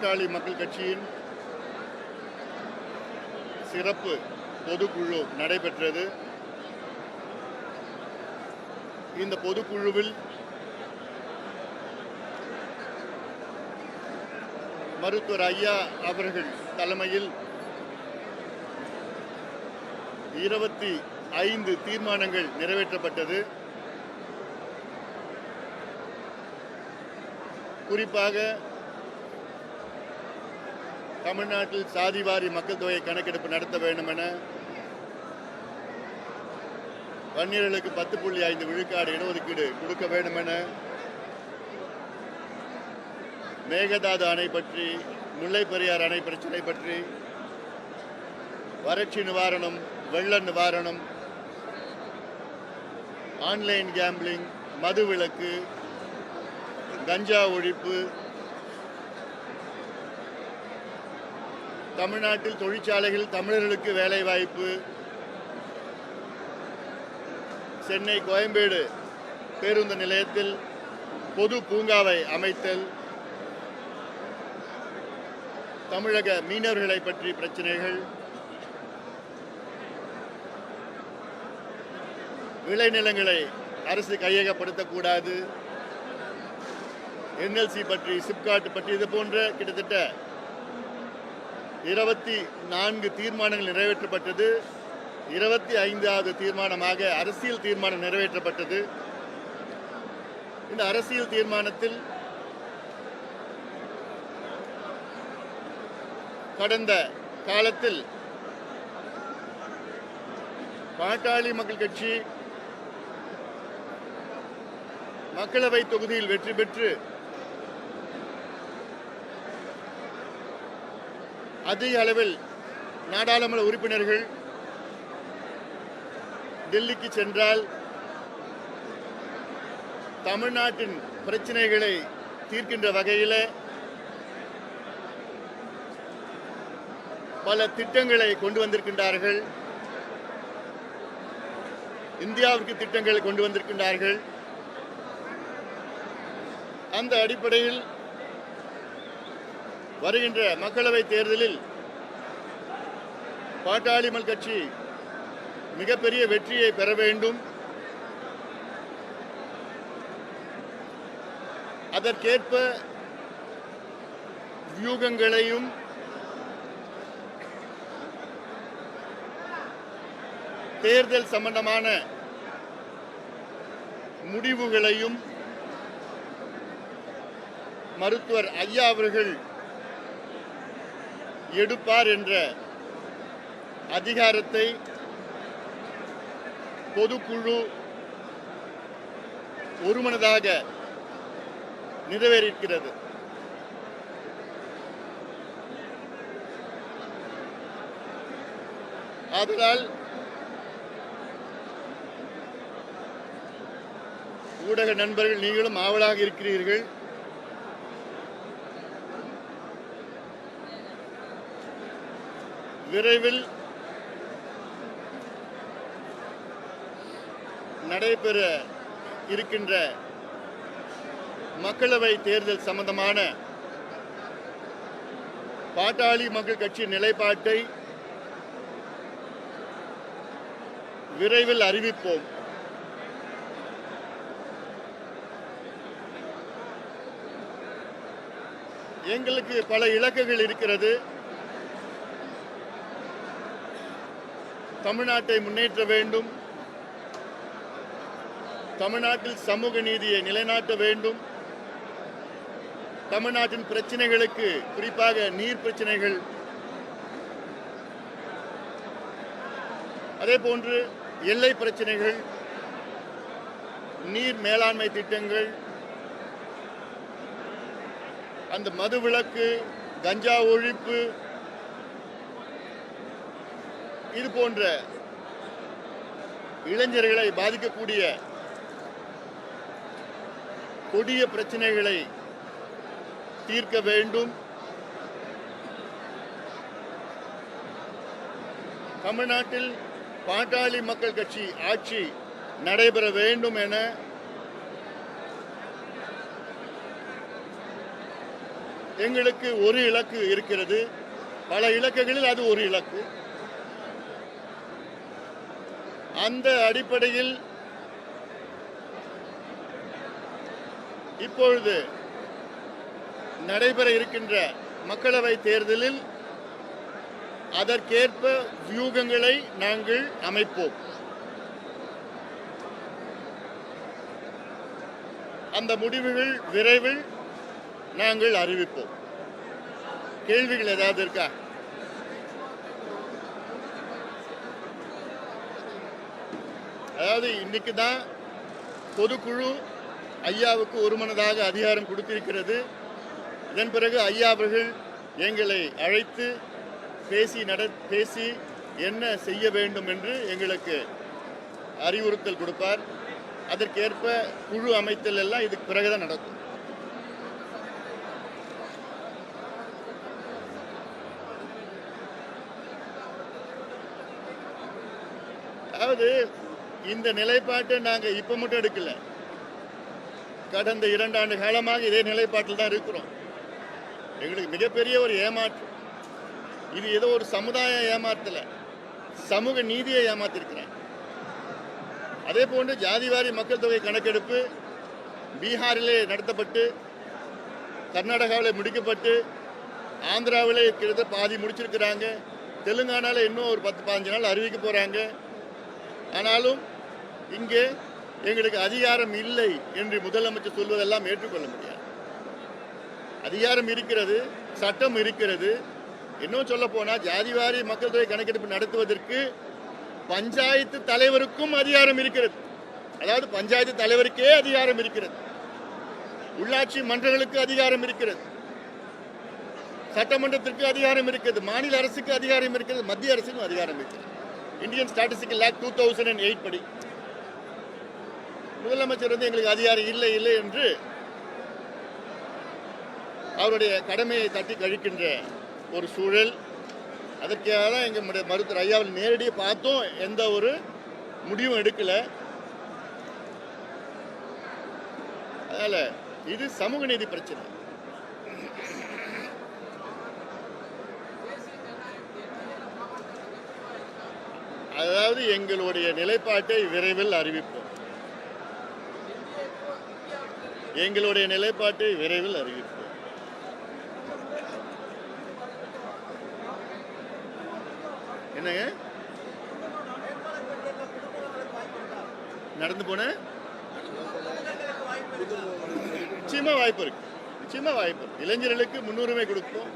பாட்டாளி மக்கள் கட்சியின் சிறப்பு பொதுக்குழு நடைபெற்றது. இந்த பொதுக்குழுவில் மருத்துவர் ஐயா அவர்கள் தலைமையில் இருபத்தி ஐந்து தீர்மானங்கள் நிறைவேற்றப்பட்டது. குறிப்பாக தமிழ்நாட்டில் சாதிவாரி மக்கள் தொகை கணக்கெடுப்பு நடத்த வேண்டும் என வன்னியர்களுக்கு பத்து புள்ளி ஐந்து விழுக்காடு இடஒதுக்கீடு கொடுக்க வேண்டும் என மேகதாது அணை பற்றி முல்லை பெரியார் அணை பிரச்சனை பற்றி வறட்சி நிவாரணம் வெள்ள நிவாரணம் ஆன்லைன் கேம்பிளிங் மது விலக்கு கஞ்சா ஒழிப்பு தமிழ்நாட்டில் தொழிற்சாலைகள் தமிழர்களுக்கு வேலை வாய்ப்பு சென்னை கோயம்பேடு பேருந்து நிலையத்தில் பொது பூங்காவை அமைத்தல். தமிழக மீனவர்களை பற்றி பிரச்சனைகள். விளைநிலங்களை அரசு கையகப்படுத்தக்கூடாது. என்எல்சி பற்றி சிப்காட் பற்றி இது போன்ற கிட்டத்தட்ட இருபத்தி நான்கு தீர்மானங்கள் நிறைவேற்றப்பட்டது. இருபத்தி ஐந்தாவது தீர்மானமாக அரசியல் தீர்மானம் நிறைவேற்றப்பட்டது. இந்த அரசியல் தீர்மானத்தில் கடந்த காலத்தில் பாட்டாளி மக்கள் கட்சி மக்களவை தொகுதியில் வெற்றி பெற்று அதிக அளவில் நாடாளுமன்ற உறுப்பினர்கள் டெல்லிக்கு சென்றால் தமிழ்நாட்டின் பிரச்சனைகளை தீர்க்கின்ற வகையில் பல திட்டங்களை கொண்டு வந்திருக்கின்றார்கள். இந்தியாவிற்கு திட்டங்களை கொண்டு வந்திருக்கின்றார்கள். அந்த அடிப்படையில் வருகின்ற மக்களவை தேர்தலில் பாட்டாளிமல் கட்சி மிகப்பெரிய வெற்றியை பெற வேண்டும். அதற்கேற்ப வியூகங்களையும் தேர்தல் சம்பந்தமான முடிவுகளையும் மருத்துவர் ஐயா அவர்கள் எடுப்பார் என்ற அதிகாரத்தை பொதுக்குழு ஒருமனதாக நிறைவேறியிருக்கிறது. ஆதலால் ஊடக நண்பர்கள் நீங்களும் ஆவலாக இருக்கிறீர்கள். விரைவில் நடைபெற இருக்கின்ற மக்களவை தேர்தல் சம்பந்தமான பாட்டாளி மக்கள் கட்சி நிலைப்பாட்டை விரைவில் அறிவிப்போம். எங்களுக்கு பல இலக்குகள் இருக்கிறது. தமிழ்நாட்டை முன்னேற்ற வேண்டும். தமிழ்நாட்டில் சமூக நீதியை நிலைநாட்ட வேண்டும். தமிழ்நாட்டின் பிரச்சனைகளுக்கு குறிப்பாக நீர் பிரச்சனைகள். அதே போன்று எல்லை பிரச்சனைகள் நீர் மேலாண்மை திட்டங்கள் அந்த மதுவிலக்கு கஞ்சா ஒழிப்பு இது போன்ற இளைஞர்களை பாதிக்கக்கூடிய கொடிய பிரச்சனைகளை தீர்க்க வேண்டும். தமிழ்நாட்டில் பாட்டாளி மக்கள் கட்சி ஆட்சி நடைபெற வேண்டும் என எங்களுக்கு ஒரு இலக்கு இருக்கிறது. பல இலக்குகளில் அது ஒரு இலக்கு. அந்த அடிப்படையில் இப்பொழுது நடைபெற இருக்கின்ற மக்களவை தேர்தலில் அதற்கேற்ப வியூகங்களை நாங்கள் அமைப்போம். அந்த முடிவுகள் விரைவில் நாங்கள் அறிவிப்போம். கேள்விகள் ஏதாவது இருக்கா? அதாவது இன்னைக்கு தான் பொதுக்குழு ஐயாவுக்கு ஒருமனதாக அதிகாரம் கொடுத்திருக்கிறது. இதன் பிறகு ஐயா அவர்கள் எங்களை அழைத்து பேசி நட பேசி என்ன செய்ய வேண்டும் என்று எங்களுக்கு அறிவுறுத்தல் கொடுப்பார். அதற்கேற்ப குழு அமைத்தல் எல்லாம் இதுக்கு பிறகுதான் நடக்கும். அதாவது இந்த நிலைப்பாட்டை நாங்கள் இப்போ மட்டும் எடுக்கல. கடந்த இரண்டாண்டு காலமாக இதே நிலைப்பாட்டில் தான் இருக்கிறோம். எங்களுக்கு மிகப்பெரிய ஒரு ஏமாற்றம் இது ஏதோ ஒரு சமுதாய ஏமாத்தல. சமூக நீதியை ஏமாத்திருக்கிறாங்க அதே போன்று ஜாதிவாரி மக்கள் தொகை கணக்கெடுப்பு பீகாரிலே நடத்தப்பட்டு கர்நாடகாவில் முடிக்கப்பட்டு ஆந்திராவிலே கிட்டத்தட்ட பாதி முடிச்சிருக்கிறாங்க. தெலுங்கானாவில் இன்னும் ஒரு பத்து பதினஞ்சு நாள் அறிவிக்க போகிறாங்க ஆனாலும் இங்கே எங்களுக்கு அதிகாரம் இல்லை என்று முதலமைச்சர் சொல்வதெல்லாம் ஏற்றுக்கொள்ள முடியாது. அதிகாரம் இருக்கிறது சட்டம் இருக்கிறது. இன்னும் சொல்ல போனால் ஜாதிவாரி மக்கள் தொகை கணக்கெடுப்பு நடத்துவதற்கு பஞ்சாயத்து தலைவருக்கும் அதிகாரம் இருக்கிறது. அதாவது பஞ்சாயத்து தலைவருக்கே அதிகாரம் இருக்கிறது. உள்ளாட்சி மன்றங்களுக்கு அதிகாரம் இருக்கிறது. சட்டமன்றத்திற்கு அதிகாரம் இருக்கிறது. மாநில அரசுக்கு அதிகாரம் இருக்கிறது. மத்திய அரசுக்கும் அதிகாரம் இருக்கிறது. Indian statistical act two thousand and eight படி முதலமைச்சர் வந்து எங்களுக்கு அதிகாரம் இல்லை இல்லை என்று அவருடைய கடமையை தட்டி கழிக்கின்ற ஒரு சூழல். அதற்காக தான் எங்களுடைய மருத்துவர் ஐயாவில் நேரடியாக பார்த்தோம் எந்த ஒரு முடிவும் எடுக்கல. அதனால் இது சமூக நீதி பிரச்சனை. அதாவது எங்களுடைய நிலைப்பாட்டை விரைவில் அறிவிப்போம். எங்களுடைய நிலைப்பாட்டை விரைவில் அறிவிப்போம். என்னங்க? நடந்து போன? நிச்சயமா வாய்ப்பு இருக்கு. நிச்சயமா வாய்ப்பு இருக்கு. இளைஞர்களுக்கு முன்னுரிமை கொடுப்போம்.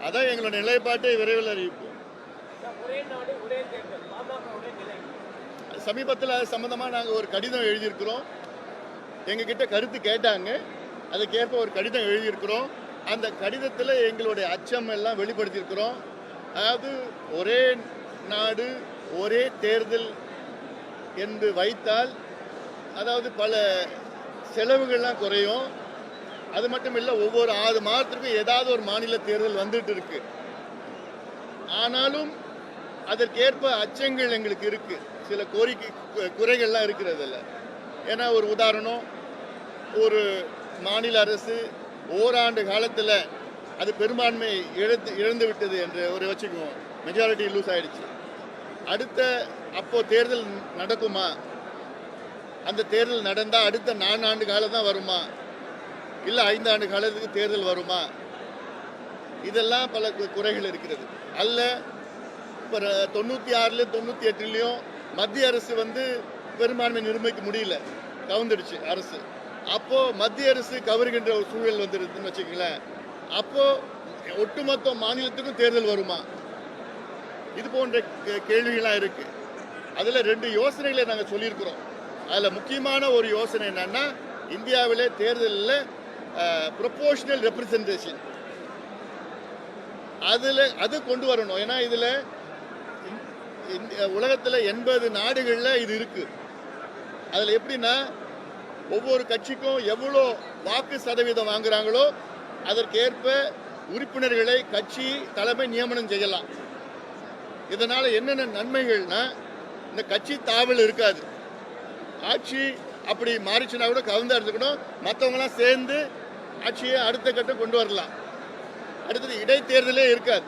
அதான் எங்களோட நிலைப்பாட்டை விரைவில் அறிவிப்போம். சமீபத்தில் அது சம்பந்தமாக நாங்கள் ஒரு கடிதம் எழுதியிருக்கிறோம். எங்ககிட்ட கருத்து கேட்டாங்க. அதுக்கேற்ப ஒரு கடிதம் எழுதியிருக்கிறோம். அந்த கடிதத்தில் எங்களுடைய அச்சம் எல்லாம் வெளிப்படுத்தியிருக்கிறோம். அதாவது ஒரே நாடு ஒரே தேர்தல் என்று வைத்தால் அதாவது பல செலவுகள்லாம் குறையும். அது மட்டும் இல்லை ஒவ்வொரு ஆறு மாதத்திற்கும் ஏதாவது ஒரு மாநில தேர்தல் வந்துட்டு இருக்கு. ஆனாலும் அதற்கேற்ப அச்சங்கள் எங்களுக்கு இருக்கு. சில கோரிக்கை குறைகள்லாம் இருக்கிறது இல்லை ஏன்னா ஒரு உதாரணம் ஒரு மாநில அரசு ஓராண்டு காலத்தில் அது பெரும்பான்மை இழந்து இழந்து விட்டது என்று ஒரு வச்சுக்குவோம். மெஜாரிட்டி லூஸ் ஆயிடுச்சு. அடுத்த அப்போ தேர்தல் நடக்குமா? அந்த தேர்தல் நடந்தால் அடுத்த நான்கு ஆண்டு காலம் தான் வருமா? இல்லை ஐந்தாண்டு காலத்துக்கு தேர்தல் வருமா? இதெல்லாம் பல குறைகள் இருக்கிறது. அல்ல இப்போ தொண்ணூற்றி ஆறுலேயும் தொண்ணூற்றி எட்டுலேயும் மத்திய அரசு வந்து பெரும்பான்மை நிர்ணயிக்க முடியல. கவுந்துடுச்சு அரசு. அப்போ மத்திய அரசு கவருகின்ற ஒரு சூழல் வந்துருதுன்னு வச்சுக்கங்களேன். அப்போ ஒட்டுமொத்த மாநிலத்துக்கும் தேர்தல் வருமா? இது போன்ற கே- கேள்விகள்லாம் இருக்கு. அதில் ரெண்டு யோசனைகளை நாங்கள் சொல்லியிருக்கிறோம். அதில் முக்கியமான ஒரு யோசனை என்னன்னா இந்தியாவிலே தேர்தலில் ப்ரொபோஷனல் ரெப்ரசன்டேஷன் அதில் அது கொண்டு வரணும். ஏன்னா இதில் உலகத்தில் எண்பது நாடுகளில் இது இருக்கு. அதில் எப்படின்னா ஒவ்வொரு கட்சிக்கும் எவ்வளோ வாக்கு சதவீதம் வாங்குறாங்களோ அதற்கேற்ப உறுப்பினர்களை கட்சி தலைமை நியமனம் செய்யலாம். இதனால் என்னென்ன நன்மைகள்னா இந்த கட்சி தாவல் இருக்காது. ஆட்சி அப்படி மாறிச்சுன்னா கூட கவுந்தா எடுத்துக்கணும் மற்றவங்களாம் சேர்ந்து ஆட்சியை அடுத்த கட்டம் கொண்டு வரலாம். அடுத்தது இடைத்தேர்தலே இருக்காது.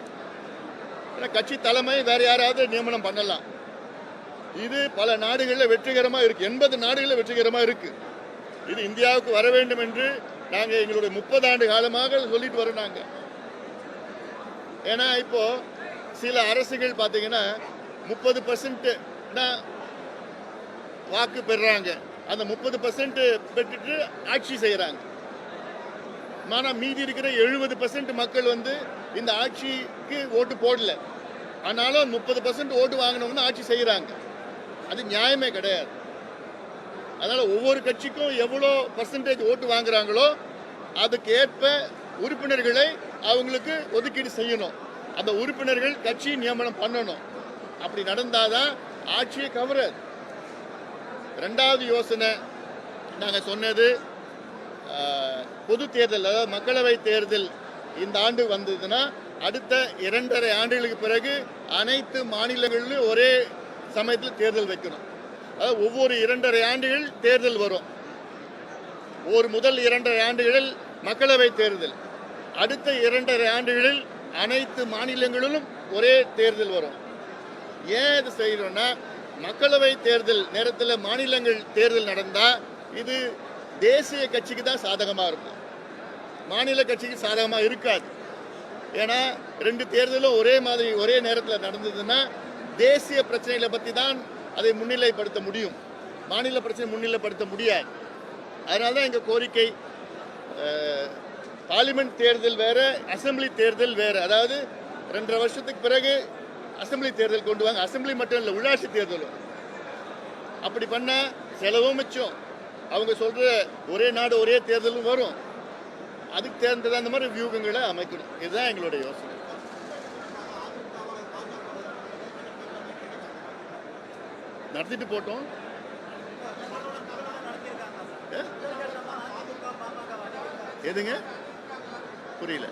ஏன்னா கட்சி தலைமை வேற யாராவது நியமனம் பண்ணலாம். இது பல நாடுகளில் வெற்றிகரமாக இருக்குது எண்பது நாடுகளில் வெற்றிகரமாக இருக்குது இது இந்தியாவுக்கு வர வேண்டும் என்று நாங்கள் எங்களுடைய முப்பது ஆண்டு காலமாக சொல்லிட்டு வரோம் நாங்கள் ஏன்னா இப்போ சில அரசுகள் பார்த்தீங்கன்னா முப்பது பர்சன்ட் வாக்கு பெறுறாங்க அந்த முப்பது பர்சன்ட் பெற்றுட்டு ஆட்சி செய்கிறாங்க ஆனால் மீதி இருக்கிற எழுபது பர்சன்ட் மக்கள் வந்து இந்த ஆட்சிக்கு ஓட்டு போடல. ஆனாலும் முப்பது பர்சன்ட் ஓட்டு வாங்கினவங்க ஆட்சி செய்கிறாங்க அது நியாயமே கிடையாது. அதனால் ஒவ்வொரு கட்சிக்கும் எவ்வளோ பர்சன்டேஜ் ஓட்டு வாங்குறாங்களோ அதுக்கு ஏற்ப உறுப்பினர்களை அவங்களுக்கு ஒதுக்கீடு செய்யணும். அந்த உறுப்பினர்கள் கட்சி நியமனம் பண்ணணும். அப்படி நடந்தாதான் ஆட்சியை கவராது. ரெண்டாவது யோசனை நாங்கள் சொன்னது பொது தேர்தல் அதாவது மக்களவை தேர்தல் இந்த ஆண்டு வந்ததுன்னா அடுத்த இரண்டரை ஆண்டுகளுக்கு பிறகு அனைத்து மாநிலங்களிலும் ஒரே சமயத்தில் தேர்தல் வைக்கணும். ஒவ்வொரு இரண்டரை ஆண்டுகள் தேர்தல் வரும். ஒரு முதல் இரண்டரை ஆண்டுகளில் மக்களவை தேர்தல். அடுத்த இரண்டரை ஆண்டுகளில் அனைத்து மாநிலங்களிலும் ஒரே தேர்தல் வரும். ஏன் இது செய்யணும்னா மக்களவை தேர்தல் நேரத்தில் மாநிலங்கள் தேர்தல் நடந்தால் இது தேசிய கட்சிக்கு தான் சாதகமாக இருக்கும். மாநில கட்சிக்கு சாதகமாக இருக்காது. ஏன்னா ரெண்டு தேர்தலும் ஒரே மாதிரி ஒரே நேரத்தில் நடந்ததுன்னா தேசிய பிரச்சனைகளை பற்றி தான் அதை முன்னிலைப்படுத்த முடியும். மாநில பிரச்சனை முன்னிலைப்படுத்த முடியாது. அதனால தான் எங்கள் கோரிக்கை பார்லிமெண்ட் தேர்தல் வேறு அசம்பிளி தேர்தல் வேறு. அதாவது ரெண்டரை வருஷத்துக்கு பிறகு அசெம்பிளி தேர்தல் கொண்டு வாங்க. அசெம்பிளி மட்டும் இல்லை உள்ளாட்சி தேர்தலும் அப்படி பண்ணால் செலவும் மிச்சம். அவங்க சொல்கிற ஒரே நாடு ஒரே தேர்தலும் வரும். அதுக்கு தேர்ந்தது அந்த மாதிரி வியூகங்களை அமைக்கணும். இதுதான் எங்களுடைய யோசனை. நடத்திட்டு போட்டோம். எதுங்க? புரியல.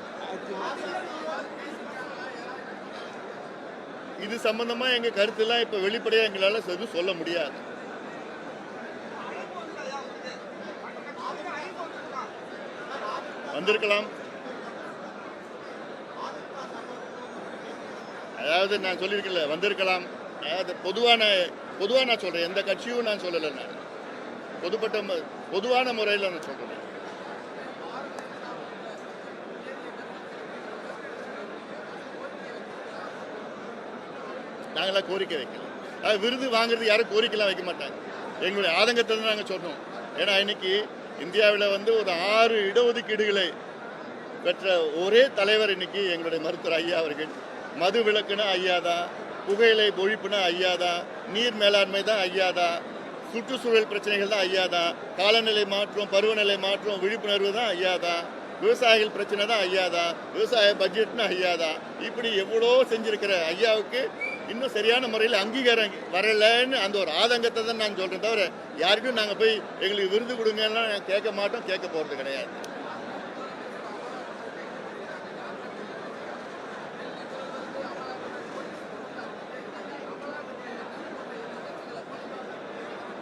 இது சம்பந்தமா எங்க கருத்தெல்லாம் இப்ப வெளிப்படையா எங்களால எதுவும் சொல்ல முடியாது. வந்திருக்கலாம். அதாவது நான் சொல்லியிருக்கல வந்திருக்கலாம். அதாவது பொதுவான பொதுவாக நான் சொல்கிறேன் எந்த கட்சியும் நான் சொல்லலை நான். பொதுப்பட்ட பொதுவான முறையில் நான் சொல்கிறேன் நாங்களாம் கோரிக்கை வைக்கல. அது விருது வாங்குறது யாரும் கோரிக்கைலாம் வைக்க மாட்டாங்க. எங்களுடைய ஆதங்கத்தை தான் நாங்கள் சொன்னோம். ஏன்னா இன்னைக்கு இந்தியாவில் வந்து ஒரு ஆறு இடஒதுக்கீடுகளை பெற்ற ஒரே தலைவர் இன்னைக்கு எங்களுடைய மருத்துவர் ஐயா அவர்கள். மது விளக்குனா ஐயா தான் புகையிலை ஒழிப்புனா ஐயா தான் நீர் மேலாண்மை தான் ஐயா தான் சுற்றுச்சூழல் பிரச்சனைகள் தான் ஐயா தான் காலநிலை மாற்றம் பருவநிலை மாற்றம் விழிப்புணர்வு தான் ஐயா தான் விவசாயிகள் பிரச்சனை தான் ஐயா தான் விவசாய பட்ஜெட்னு ஐயா தான் இப்படி எவ்வளோ செஞ்சிருக்கிற ஐயாவுக்கு இன்னும் சரியான முறையில் அங்கீகாரம் வரலைன்னு அந்த ஒரு ஆதங்கத்தை தான் நான் சொல்கிறேன் தவிர யாருக்கும் நாங்கள் போய் எங்களுக்கு விருது கொடுங்கன்னா கேட்க மாட்டோம் கேட்க போகிறது கிடையாது.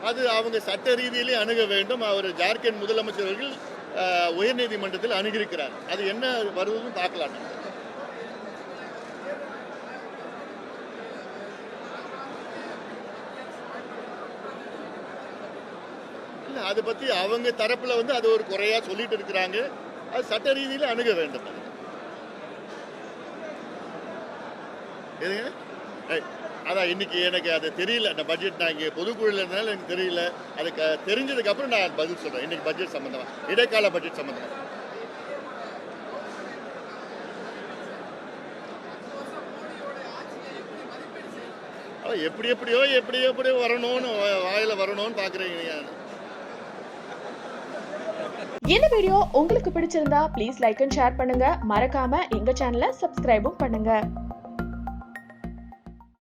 அது அவங்க சட்ட ரீதியிலே அணுக வேண்டும். அவர் ஜார்க்கண்ட் முதலமைச்சர் அவர்கள் உயர்நீதிமன்றத்தில் அணுகியிருக்கிறார். அது என்ன வருவதும் பார்க்கலாம். அதை பற்றி அவங்க தரப்பில் வந்து அது ஒரு குறையாக சொல்லிட்டு இருக்கிறாங்க. அது சட்ட ரீதியில் அணுக வேண்டும். எதுங்க? ரைட் அதான் இன்னைக்கு எனக்கு அது தெரியல. அந்த பட்ஜெட் நான் இங்கே பொதுக்குழுல இருந்தனால எனக்கு தெரியல. அதுக்கு தெரிஞ்சதுக்கப்புறம் நான் பதில் சொல்றேன். இன்னைக்கு பட்ஜெட் சம்மந்தமாக இடைக்கால பட்ஜெட் சம்மந்தமாக எப்படி எப்படியோ எப்படி எப்படியோ வரணும்னு வாயில் வாயில வரணும்னு பாக்குறீங்க நீங்கள் இந்த வீடியோ உங்களுக்கு பிடிச்சிருந்தா ப்ளீஸ் லைக் அண்ட் ஷேர் பண்ணுங்க. மறக்காம எங்க சேனலை சப்ஸ்கிரைபும் பண்ணுங்க.